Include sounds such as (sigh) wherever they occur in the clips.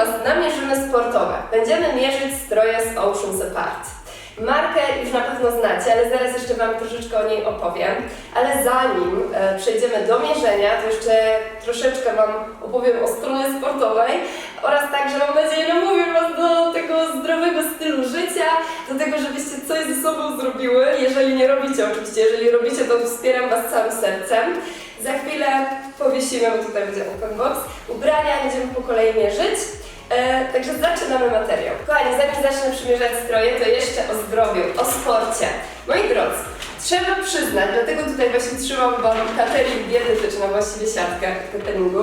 Was na mierzymy sportowe. Będziemy mierzyć stroje z Oceans Apart. Markę już na pewno znacie, ale zaraz jeszcze Wam troszeczkę o niej opowiem. Ale zanim e, przejdziemy do mierzenia, to jeszcze troszeczkę Wam opowiem o stronie sportowej oraz także mam nadzieję namówię Was do tego zdrowego stylu życia, do tego, żebyście coś ze sobą zrobiły. Jeżeli nie robicie oczywiście, jeżeli robicie, to wspieram Was całym sercem. Za chwilę powiesimy, bo tutaj będzie open box, ubrania, będziemy po kolei mierzyć. E, także zaczynamy materiał. Kochani, zanim zacznę przymierzać stroje, to jeszcze o zdrowiu, o sporcie. Moi drodzy, trzeba przyznać, dlatego tutaj właśnie trzymam Wam catering dietetyczny, właściwie siatkę cateringu,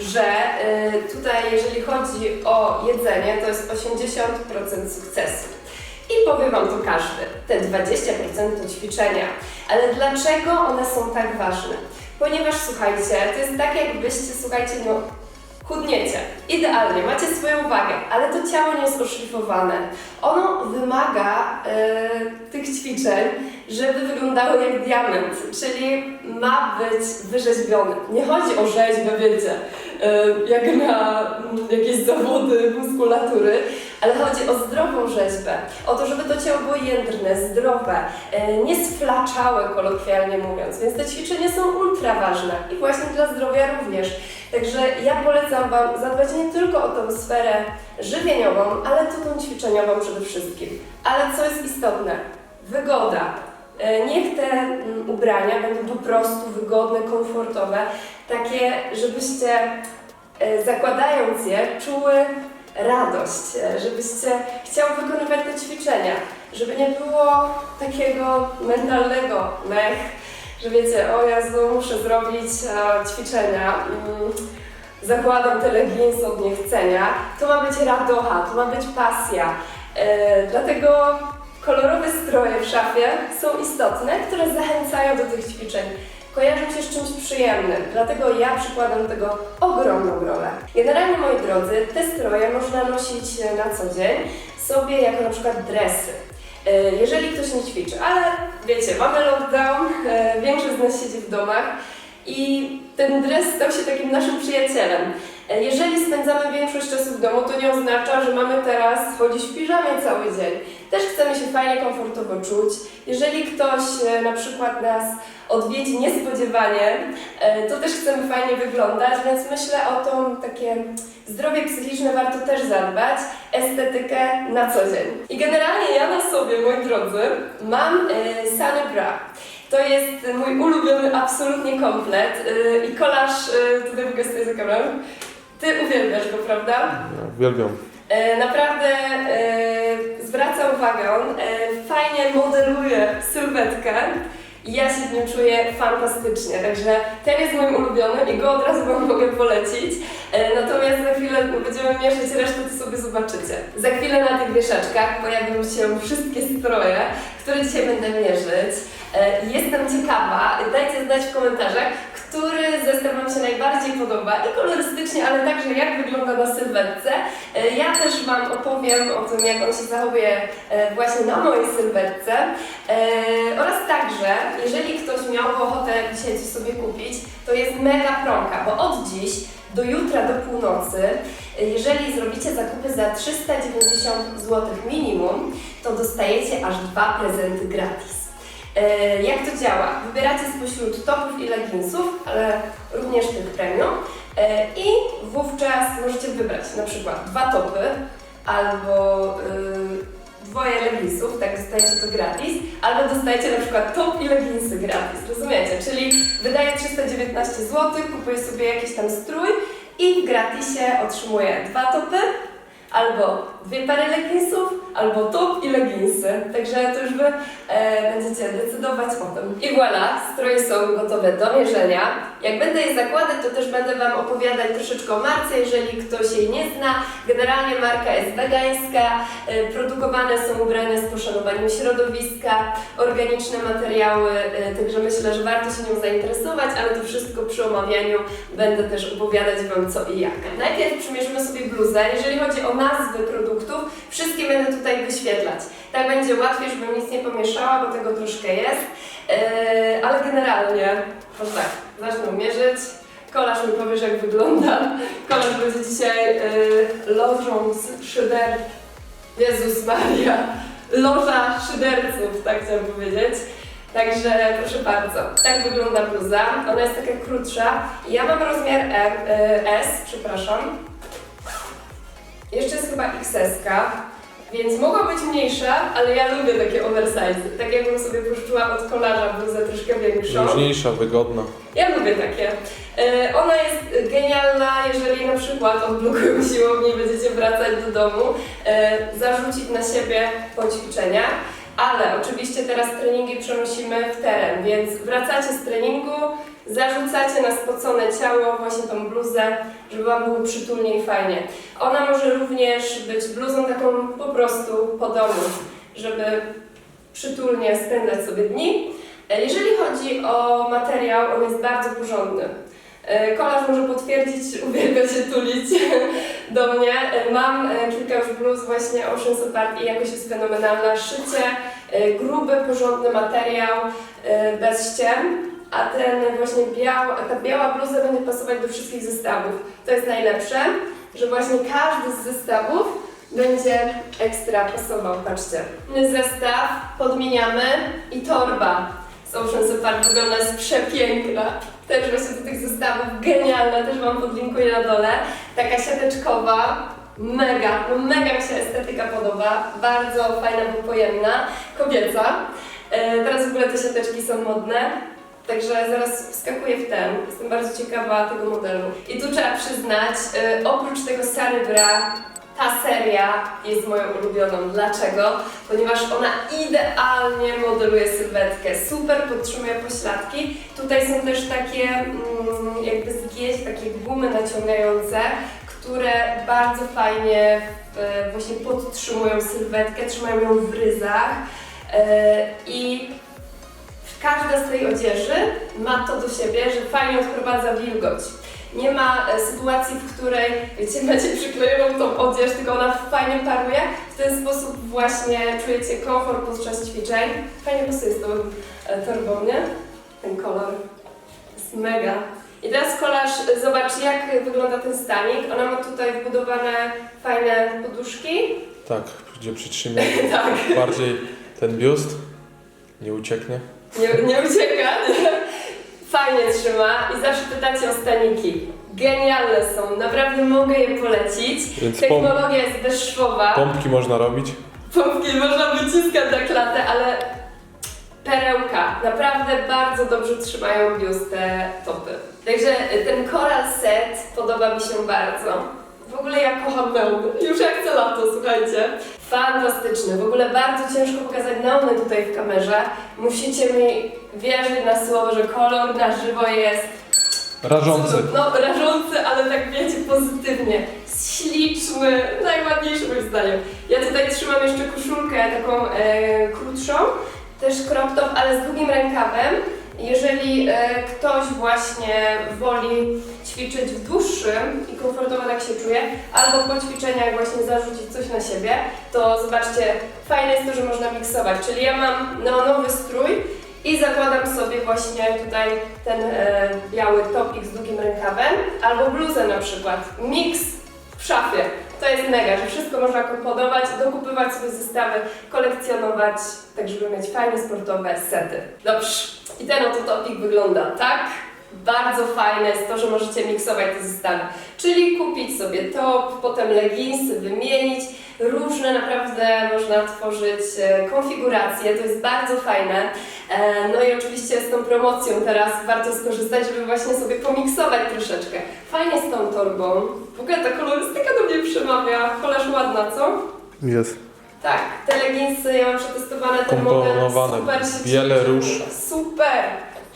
że e, tutaj jeżeli chodzi o jedzenie, to jest 80% sukcesu. I powie Wam to każdy, te 20% to ćwiczenia. Ale dlaczego one są tak ważne? Ponieważ słuchajcie, to jest tak jakbyście, słuchajcie, no chudniecie. Idealnie, macie swoją wagę, ale to ciało nie jest oszlifowane. Ono wymaga e, tych ćwiczeń, żeby wyglądały jak diament, czyli ma być wyrzeźbiony. Nie chodzi o rzeźbę, wiecie, e, jak na mm, jakieś zawody muskulatury, ale chodzi o zdrową rzeźbę, o to, żeby to ciało było jędrne, zdrowe, e, nie sflaczałe kolokwialnie mówiąc, więc te ćwiczenia są ultra ważne i właśnie dla zdrowia również. Także ja polecam Wam zadbać nie tylko o tą sferę żywieniową, ale to tą ćwiczeniową przede wszystkim. Ale co jest istotne? Wygoda. E, Niech te mm, ubrania będą po prostu wygodne, komfortowe, takie, żebyście e, zakładając je czuły radość, e, żebyście chciały wykonywać te ćwiczenia, żeby nie było takiego mentalnego mech, że wiecie, o Jezu, muszę zrobić e, ćwiczenia, mm, zakładam te leginsy od niechcenia. To ma być radocha, to ma być pasja. E, dlatego kolorowe stroje w szafie są istotne, które zachęcają do tych ćwiczeń. Kojarzą się z czymś przyjemnym, dlatego ja przykładam do tego ogromną rolę. Generalnie, moi drodzy, te stroje można nosić e, na co dzień sobie jako na przykład dresy. E, Jeżeli ktoś nie ćwiczy, ale wiecie, mamy lockdown, e, większość z nas siedzi w domach i ten dres stał się takim naszym przyjacielem. E, Jeżeli spędzamy większość czasu w domu, to nie oznacza, że mamy teraz chodzić w piżamie cały dzień. Też chcemy się fajnie, komfortowo czuć. Jeżeli ktoś e, na przykład nas odwiedzi niespodziewanie, e, to też chcemy fajnie wyglądać, więc myślę o to takie zdrowie psychiczne warto też zadbać, estetykę na co dzień. I generalnie ja na sobie, moi drodzy, mam Sunny Bra. To jest mój ulubiony absolutnie komplet i kolaż, e, tutaj mogę stoi za kamerą, ty uwielbiasz go, prawda? Ja uwielbiam. E, Naprawdę e, zwraca uwagę, on e, fajnie modeluje sylwetkę i ja się w nim czuję fantastycznie, także ten jest moim ulubionym i go od razu Wam mogę polecić. E, Natomiast za chwilę będziemy mierzyć resztę, to sobie zobaczycie. Za chwilę na tych wieszaczkach pojawią się wszystkie stroje, które dzisiaj będę mierzyć. E, Jestem ciekawa, dajcie znać w komentarzach, który zestaw Wam się najbardziej podoba i kolorystycznie, ale także jak wygląda na sylwetce. E, Ja też Wam opowiem o tym, jak on się zachowuje e, właśnie na mojej sylwetce. E, Oraz także, jeżeli ktoś miał ochotę dzisiaj coś sobie kupić, to jest mega promka, bo od dziś do jutra do północy, jeżeli zrobicie zakupy za 390 zł minimum, to dostajecie aż dwa prezenty gratis. E, Jak to działa? Wybieracie spośród topów i leginsów, ale również tych premium e, i wówczas możecie wybrać na przykład dwa topy albo y, dwoje leginsów, tak dostajecie to gratis, albo dostajecie na przykład top i leginsy gratis, rozumiecie? Czyli wydaję 319 zł, kupuję sobie jakiś tam strój i w gratisie otrzymuję dwa topy, albo dwie pary leginsów, albo top i leginsy. Także to już Wy e, będziecie decydować o tym. I voilà, stroje są gotowe do mierzenia. Jak będę je zakładać, to też będę Wam opowiadać troszeczkę o marce, jeżeli ktoś jej nie zna. Generalnie marka jest wegańska, e, produkowane są ubrania z poszanowaniem środowiska, organiczne materiały, e, także myślę, że warto się nią zainteresować, ale to wszystko przy omawianiu będę też opowiadać Wam co i jak. Najpierw przymierzymy sobie bluzę. Jeżeli chodzi o nazwy produktów, wszystkie będę tutaj wyświetlać. Tak będzie łatwiej, żebym nic nie pomieszała, bo tego troszkę jest. Yy, ale generalnie, może tak, zacznę mierzyć. Kolarz mi powiesz jak wygląda. Kolarz będzie dzisiaj y, lożą z szyder... Jezus Maria. Loża szyderców, tak chciałam powiedzieć. Także proszę bardzo, tak wygląda bluza. Ona jest taka krótsza. Ja mam rozmiar y, S, przepraszam. Jeszcze jest chyba XS, więc mogła być mniejsza, ale ja lubię takie oversize. Tak jakbym sobie pożyczyła od kolarza bluzę troszkę większą. Luźniejsza, wygodna. Ja lubię takie. E, Ona jest genialna, jeżeli na przykład odblokują (laughs) siłownię i będziecie wracać do domu, e, zarzucić na siebie po ćwiczeniach. Ale oczywiście teraz treningi przenosimy w teren, więc wracacie z treningu, zarzucacie na spocone ciało właśnie tą bluzę, żeby Wam było przytulnie i fajnie. Ona może również być bluzą taką po prostu po domu, żeby przytulnie spędzać sobie dni. E, Jeżeli chodzi o materiał, on jest bardzo porządny. E, Kolarz może potwierdzić, (laughs) uwielbia się tulić do mnie. E, Mam kilka już bluz właśnie Ocean Apart i jakość jest fenomenalna. Szycie, gruby, porządny materiał, bez ściem. A ten właśnie biał, a ta biała bluza będzie pasować do wszystkich zestawów. To jest najlepsze, że właśnie każdy z zestawów będzie ekstra pasował. Patrzcie. Zestaw podmieniamy i torba z Ocean Apart wygląda jest przepiękna. Też właśnie do tych zestawów genialna, też Wam podlinkuję na dole. Taka siateczkowa, mega, mega mi się estetyka podoba, bardzo fajna, bo pojemna, kobieca. E, teraz w ogóle te siateczki są modne, także zaraz wskakuję w ten. Jestem bardzo ciekawa tego modelu. I tu trzeba przyznać, e, oprócz tego Sary Bra, ta seria jest moją ulubioną. Dlaczego? Ponieważ ona idealnie modeluje sylwetkę, super podtrzymuje pośladki. Tutaj są też takie mm, jakby zgięć, takie gumy naciągające, które bardzo fajnie właśnie podtrzymują sylwetkę, trzymają ją w ryzach e, i każda z tej odzieży ma to do siebie, że fajnie odprowadza wilgoć. Nie ma e, sytuacji, w której, wiecie, (laughs) macie przyklejoną tą odzież, tylko ona fajnie paruje. W ten sposób właśnie czujecie komfort podczas ćwiczeń. Fajnie pasuje z tą e, torbą, nie? Ten kolor. Jest mega. I teraz kolarz, e, zobacz jak wygląda ten stanik. Ona ma tutaj wbudowane fajne poduszki. Tak, gdzie przytrzymie (laughs) tak. bardziej ten biust, nie ucieknie. Nie, nie ucieka. (laughs) Fajnie trzyma i zawsze pytacie o staniki. Genialne są, naprawdę mogę je polecić. Więc pom- Technologia jest bezszwowa. pompki można robić. Pompki można wyciskać na klatę, ale perełka. Naprawdę bardzo dobrze trzymają biust te topy. Także ten Coral Set podoba mi się bardzo. W ogóle ja kocham neony. Już jak chcę lato, słuchajcie. Fantastyczny. W ogóle bardzo ciężko pokazać neony tutaj w kamerze. Musicie mi wierzyć na słowo, że kolor na żywo jest Rażący. no, rażący, ale tak wiecie, pozytywnie. Śliczny, najładniejszy moim zdaniem. Ja tutaj trzymam jeszcze koszulkę taką e, krótszą, też crop top, ale z długim rękawem. Jeżeli e, ktoś właśnie woli ćwiczyć w dłuższym i komfortowo tak się czuje, albo po ćwiczeniach właśnie zarzucić coś na siebie, to zobaczcie, fajne jest to, że można miksować. Czyli ja mam neonowy strój, i zakładam sobie właśnie tutaj ten e, biały topik z długim rękawem, albo bluzę na przykład. Miks w szafie. To jest mega, że wszystko można komponować, dokupywać sobie zestawy, kolekcjonować, tak żeby mieć fajne sportowe sety. Dobrze. I ten oto topik wygląda tak. Bardzo fajne jest to, że możecie miksować te zestawy. Czyli kupić sobie top, potem leginsy, wymienić. Różne naprawdę można tworzyć e, konfiguracje, to jest bardzo fajne. E, No i oczywiście z tą promocją teraz warto skorzystać, żeby właśnie sobie pomiksować troszeczkę. Fajnie z tą torbą. W ogóle ta kolorystyka do mnie przemawia. Kolarz ładna, co? Jest. Tak, te leginsy ja mam przetestowane, ten model Komponowane. super się Biele, róż. Super!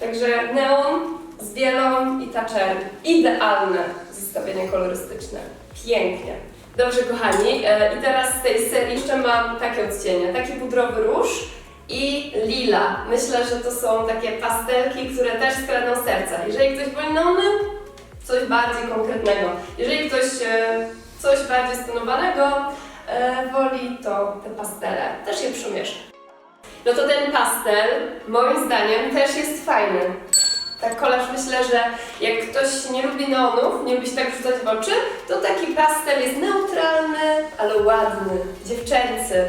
Także neon z bielą i ta czerń. Idealne zestawienie kolorystyczne. Pięknie. Dobrze kochani, e, i teraz z tej serii jeszcze mam takie odcienie. Taki pudrowy róż i lila. Myślę, że to są takie pastelki, które też skradną serca. Jeżeli ktoś woli neony, coś bardziej konkretnego. Jeżeli ktoś e, coś bardziej stonowanego e, woli, to te pastele też je przymierza. No to ten pastel, moim zdaniem, też jest fajny. Tak kolaż myślę, że jak ktoś nie lubi neonów, nie lubi się tak rzucać w oczy, to taki pastel jest neutralny, ale ładny, dziewczęcy.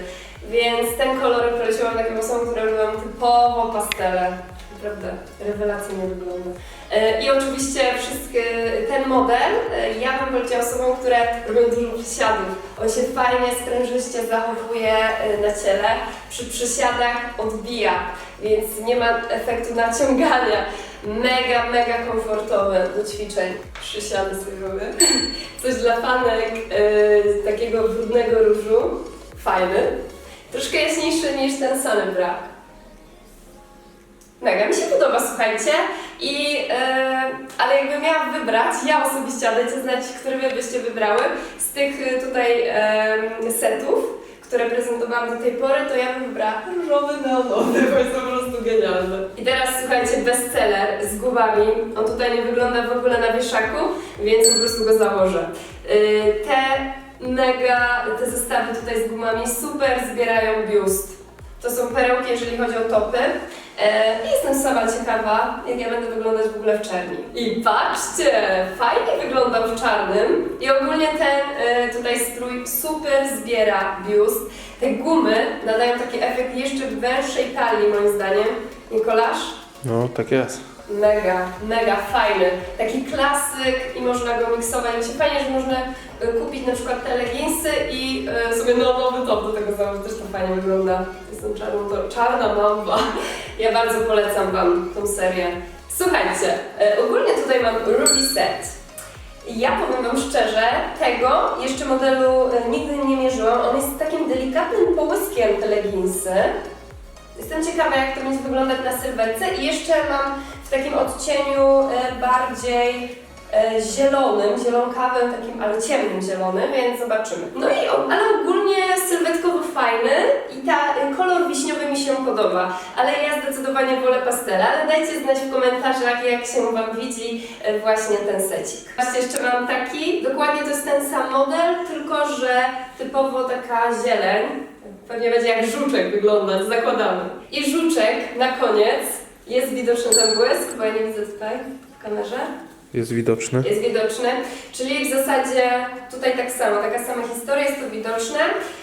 Więc ten kolor poleciłam takim osobom, które lubią typowo pastele. Naprawdę rewelacyjnie wygląda. E, I oczywiście wszystkie, ten model e, ja bym poleciła osobom, które robią dużo przysiadów. On się fajnie, sprężyście zachowuje e, na ciele. Przy przysiadach odbija, więc nie ma efektu naciągania. Mega, mega komfortowe do ćwiczeń. Przysiady sobie robię. Coś dla fanek e, takiego brudnego różu. Fajny. Troszkę jaśniejszy niż ten Sunny Bra. Mega mi się podoba, słuchajcie. I, e, ale jakbym miała wybrać, ja osobiście, a dajcie znać, które wy byście wybrały z tych e, tutaj e, setów, które prezentowałam do tej pory, to ja bym wybrała różowy neonowy, bo jest genialny. I teraz słuchajcie, bestseller z gumami. On tutaj nie wygląda w ogóle na wieszaku, więc po prostu go założę. Y, te mega, te zestawy tutaj z gumami super zbierają biust. To są perełki, jeżeli chodzi o topy. E, jestem sama ciekawa, jak ja będę wyglądać w ogóle w czerni. I patrzcie, fajnie wyglądam w czarnym. I ogólnie ten e, tutaj strój super zbiera biust. Te gumy nadają taki efekt jeszcze węższej talii moim zdaniem. Nikolasz? No, tak jest. Mega, mega fajny. Taki klasyk i można go miksować. Mi się fajnie, że można kupić na przykład te leginsy i e, sobie nowy top do tego założyć. Też to fajnie wygląda. Jestem czarną, to czarna mamba. Ja bardzo polecam Wam tą serię. Słuchajcie, e, ogólnie tutaj mam Ruby Set. Ja powiem Wam szczerze, tego jeszcze modelu e, nigdy nie mierzyłam. On jest takim delikatnym połyskiem te leginsy. Jestem ciekawa, jak to będzie wyglądać na sylwetce i jeszcze mam w takim odcieniu e, bardziej zielonym, zielonkawym, takim, ale ciemnym zielonym, więc zobaczymy. No i ale ogólnie sylwetkowo fajny i ta e, kolor wiśniowy mi się podoba, ale ja zdecydowanie wolę pastele, ale dajcie znać w komentarzach, jak się Wam widzi e, właśnie ten secik. Właśnie jeszcze mam taki, dokładnie to jest ten sam model, tylko że typowo taka zieleń, Pewnie będzie jak żuczek wyglądać, zakładamy. I żuczek na koniec. Jest widoczny ten błysk, bo ja nie widzę tutaj w kamerze. Jest widoczny. Jest widoczny, czyli w zasadzie tutaj tak samo, taka sama historia, jest to widoczne.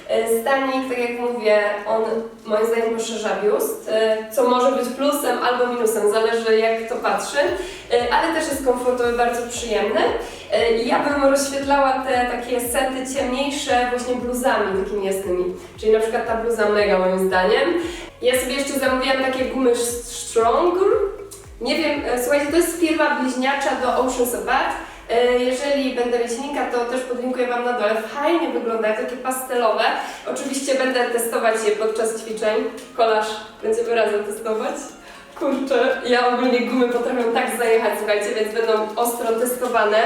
E, Stanik, tak jak mówię, on moim zdaniem poszerza biust, e, co może być plusem albo minusem, zależy jak kto patrzy, E, ale też jest komfortowy, bardzo przyjemny. Ja bym rozświetlała te takie sety ciemniejsze właśnie bluzami takimi jasnymi, czyli na przykład ta bluza mega moim zdaniem. Ja sobie jeszcze zamówiłam takie gumy Stronger, nie wiem, e, słuchajcie, to jest firma bliźniacza do Ocean Sabat. E, Jeżeli będę mieć linka, to też podlinkuję Wam na dole. Fajnie wyglądają, takie pastelowe. Oczywiście będę testować je podczas ćwiczeń. Kolaż, będziemy razem testować. Kurczę, ja ogólnie gumy potrafię tak zajechać, słuchajcie, więc będą ostro testowane.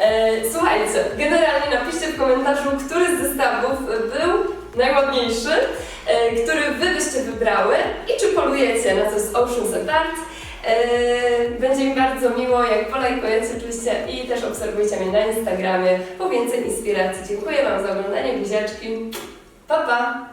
E, słuchajcie, generalnie napiszcie w komentarzu, który z zestawów był najładniejszy, który Wy byście wybrały i czy polujecie na coś z Ocean Apart. Eee, Będzie mi bardzo miło, jak polajkujecie oczywiście i też obserwujcie mnie na Instagramie po więcej inspiracji. Dziękuję Wam za oglądanie, buziaczki. Pa, pa!